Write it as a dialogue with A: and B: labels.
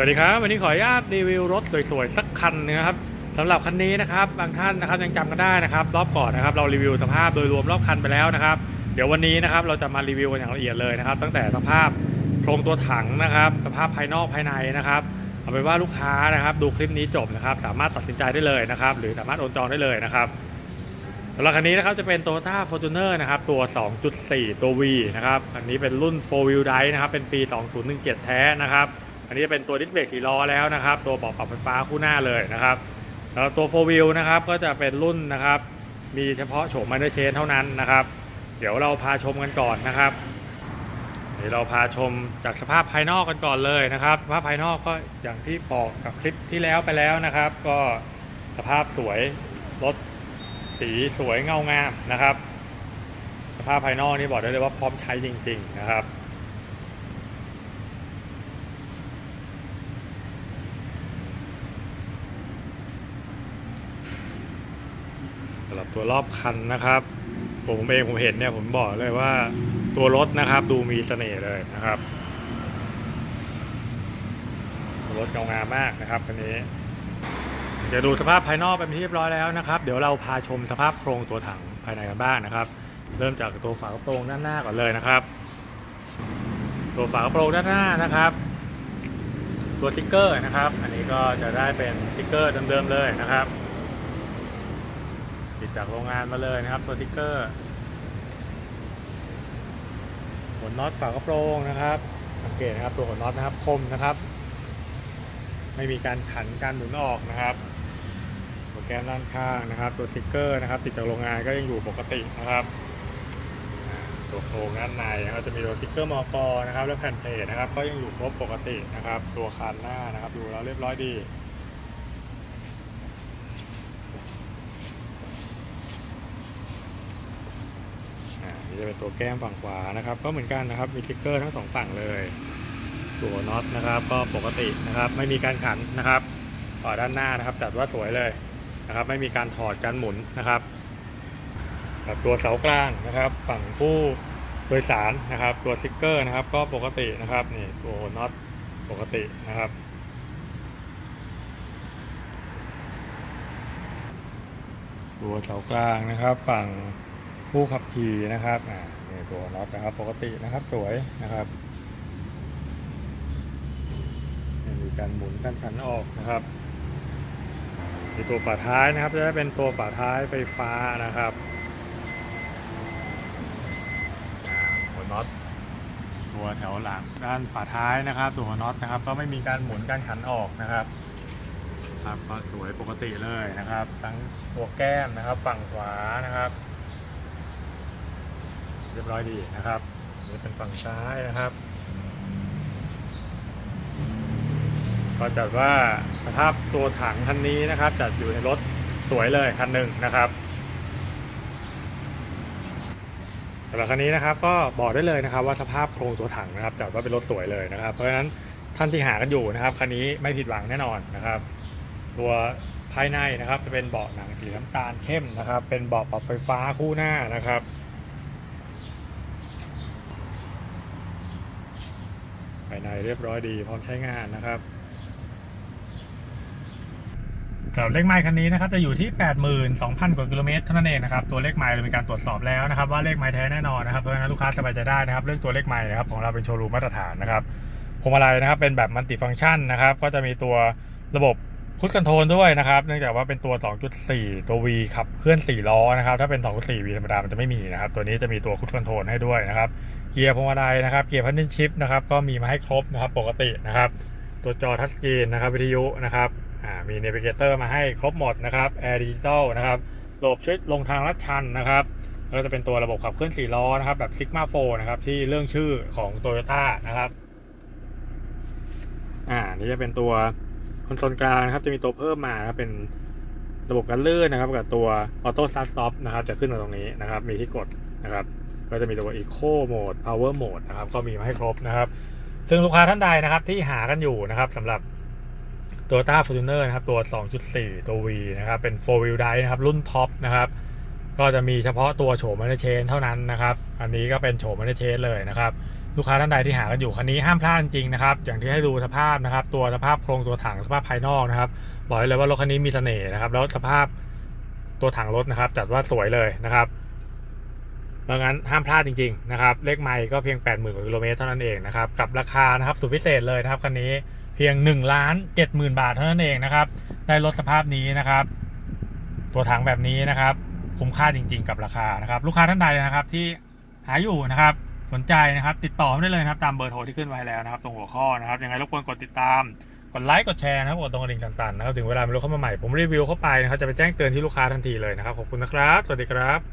A: สวัสดีครับ วันนี้ขออนุญาตรีวิวรถสวยๆ สักคันหนึงนะครับสำหรับคันนี้นะครับ บางท่านนะครับยังจำกันได้นะครับ รอบก่อนนะครับ เรารีวิวสภาพโดยรวมรอบคันไปแล้วนะครับ เดี๋ยววันนี้นะครับเราจะมารีวิวกันอย่างละเอียดเลยนะครับ ตั้งแต่สภาพโครงตัวถังนะครับ สภาพภายนอกภายในนะครับเอาเป็นว่าลูกค้านะครับ ดูคลิปนี้จบนะครับ สามารถตัดสินใจได้เลยนะครับ หรือสามารถโอนจองได้เลยนะครับสำหรับคันนี้นะครับจะเป็น Toyota Fortuner นะครับตัว 2.4 ตัว V นะครับคันนี้เป็นรุ่น4 wheel drive นะครับเป็นปี 2017 แท้นะครับ อันนี้จะเป็นตัวดิสเบรกสีล้อแล้วนะครับ ตัวเบาะปรับไฟฟ้าคู่หน้าเลยนะครับแล้วตัว4 wheel นะครับก็จะเป็นรุ่นนะครับ มีเฉพาะโฉมมันเดอร์เชนเท่านั้นนะครับ เดี๋ยวเราพาชมกันก่อนนะครับเดี๋ยวเราพาชมจากสภาพภายนอกกันก่อนเลยนะครับสภาพภายนอกก็อย่างที่บอกกับคลิปที่แล้วไปแล้วนะครับ ก็สภาพสวยรถสีสวยเงางามนะครับ สภาพภายนอกนี่บอกได้เลยว่าพร้อมใช้จริง ๆ นะครับ สำหรับตัวรอบคันนะครับ ผมเองผมเห็นเนี่ยผมบอกเลยว่าตัวรถนะครับ ดูมีเสน่ห์เลยนะครับรถเงางามมากนะครับคันนี้เดี๋ยวดูสภาพภายนอกเป็นที่เรียบร้อยแล้วนะครับ เดี๋ยวเราพาชมสภาพโครงตัวถังภายในกันบ้างนะครับ เริ่มจากตัวฝากระโปรงด้านหน้าก่อนเลยนะครับ ตัวฝากระโปรงด้านหน้านะครับ ตัวสติกเกอร์นะครับ อันนี้ก็จะได้เป็นสติกเกอร์เดิมๆเลยนะครับ ติดจากโรงงานมาเลยนะครับตัวสติกเกอร์หัวน็อตฝากระโปรงนะครับสังเกตนะครับตัวหัวน็อตนะครับคมนะครับ ไม่มีการขันการหมุนออกนะครับโปรแกรมด้านข้างนะครับ ตัวสติกเกอร์นะครับ ติดจากโรงงานก็ยังอยู่ปกตินะครับ ตัวโครงด้านในนะครับจะมีตัวสติกเกอร์มอกนะครับ และแผ่นเพลทนะครับ ก็ยังอยู่ครบปกตินะครับ ตัวคานหน้านะครับ ดูแล้วเรียบร้อยดี อ่านี่ จะเป็นตัวแก้มฝั่งขวานะครับ ก็เหมือนกันนะครับ มีสติ๊กเกอร์ทั้งสองฝั่งเลยตัวน็อตนะครับ ก็ปกตินะครับ ไม่มีการขันนะครับต่อด้านหน้านะครับ จัดว่าสวยเลยนะครับ ไม่มีการถอดการหมุนนะครับกับตัวเสากลางนะครับ ฝั่งผู้โดยสารนะครับ ตัวสติ๊กเกอร์นะครับ ก็ปกตินะครับนี่ตัวน็อตปกตินะครับตัวเสากลางนะครับ ฝั่ง ผู้ขับขี่นะครับอ่านี่ตัวน็อตนะครับ ปกตินะครับสวยนะครับมีการหมุนการขันออกนะครับมีตัวฝาท้ายนะครับ จะได้เป็นตัวฝาท้ายไฟฟ้านะครับหัวน็อตตัวแถวหลังด้านฝาท้ายนะครับ ตัวน็อตนะครับ ก็ไม่มีการหมุนการขันออกนะครับครับก็สวยปกติเลยนะครับ ทั้งตัวแก้มนะครับ ฝั่งขวานะครับ รียบร้อยดีนะครับนี่เป็นฝั่งซ้ายนะครับ ก็จัดว่าสภาพตัวถังคันนี้นะครับ จัดอยู่ในรถสวยเลยคันหนึ่งนะครับสำหรับคันนี้นะครับก็บอกได้เลยนะครับว่าสภาพโครงตัวถังนะครับจัดว่าเป็นรถสวยเลยนะครับ เพราะฉะนั้นท่านที่หากันอยู่นะครับคันนี้ไม่ผิดหวังแน่นอนนะครับ ตัวภายในนะครับจะเป็นเบาะหนังสีน้ำตาลเข้มนะครับ เป็นเบาะปรับไฟฟ้าคู่หน้านะครับ ภายในเรียบร้อยดีพร้อมใช้งานนะครับกับเลขไมล์คันนี้นะครับจะอยู่ที่ 82,000 กว่ากิโลเมตรเท่านั้นเองนะครับตัวเลขไมล์เรามีการตรวจสอบแล้วนะครับว่าเลขไมล์แท้แน่นอนนะครับเพราะฉะนั้นลูกค้าสบายใจได้นะครับ เรื่องตัวเลขไมล์นะครับของเราเป็นโชว์รูมมาตรฐานนะครับพวงมาลัยนะครับเป็นแบบมัลติฟังก์ชันนะครับก็จะมีตัวระบบ คุชคอนโทรลด้วยนะครับ เนื่องจากว่าเป็นตัว 2.4 ตัว V ขับเคลื่อน 4 ล้อนะครับ ถ้าเป็น 2.4 V ธรรมดา มันจะไม่มีนะครับ ตัวนี้จะมีตัวคุชคอนโทรลให้ด้วยนะครับ เกียร์พวงมาลัยนะครับ เกียร์พันนิชชิปนะครับ ก็มีมาให้ครบนะครับ ปกตินะครับ ตัวจอทัชสกรีนนะครับ วิทยุนะครับอ่ามีเนวิเกเตอร์มาให้ครบหมดนะครับแอร์ดิจิตอลนะครับระบบช่วยลงทางลัดชันนะครับแล้วก็จะเป็นตัวระบบขับเคลื่อน4ล้อนะครับ แบบ Sigma 4นะครับ ที่เรื่องชื่อของ Toyota นะครับ อ่า นี่จะเป็นตัว คอนโซลกลางนะครับจะมีตัวเพิ่มมาครับเป็นระบบการลื่นนะครับ กับตัว Auto Start Stop นะครับ จะขึ้นมาตรงนี้นะครับ มีที่กดนะครับ ก็จะมีตัว Eco Mode Power Mode นะครับ ก็มีมาให้ครบนะครับ ซึ่งลูกค้าท่านใดนะครับที่หากันอยู่นะครับสำหรับ Toyota Fortuner นะครับ ตัว 2.4 ตัว V นะครับ เป็น 4 wheel drive นะครับ รุ่นท็อปนะครับ ก็จะมีเฉพาะตัวโฉมมันเชนเท่านั้นนะครับ อันนี้ก็เป็นโฉมมันเชนเลยนะครับ ลูกค้าท่านใดที่หากันอยู่คันนี้ห้ามพลาดจริงๆนะครับ อย่างที่ให้ดูสภาพนะครับ ตัวสภาพโครงตัวถังสภาพภายนอกนะครับบอกเลยว่ารถคันนี้มีเสน่ห์นะครับ แล้วสภาพตัวถังรถนะครับจัดว่าสวยเลยนะครับดังนั้นห้ามพลาดจริงๆนะครับ เลขไมล์ก็เพียง 80,000กว่ากิโลเมตรเท่านั้นเองนะครับ กับราคานะครับสุดพิเศษเลยนะครับคันนี้เพียง1ล้าน70,000 บาทเท่านั้นเองนะครับ ได้รถสภาพนี้นะครับ ตัวถังแบบนี้นะครับ คุ้มค่าจริง ๆ กับราคานะครับ ลูกค้าท่านใดนะครับที่หาอยู่นะครับ สนใจนะครับ ติดต่อมาได้เลยนะครับตามเบอร์โทรที่ขึ้นไว้แล้วนะครับ ตรงหัวข้อนะครับยังไงรบกวนกดติดตามกดไลค์กดแชร์นะครับกดตรงกระดิ่งสั่นๆนะครับถึงเวลามีรถเข้ามาใหม่ผมรีวิวเข้าไปนะครับจะไปแจ้งเตือนที่ลูกค้าทันทีเลยนะครับขอบคุณนะครับ สวัสดีครับ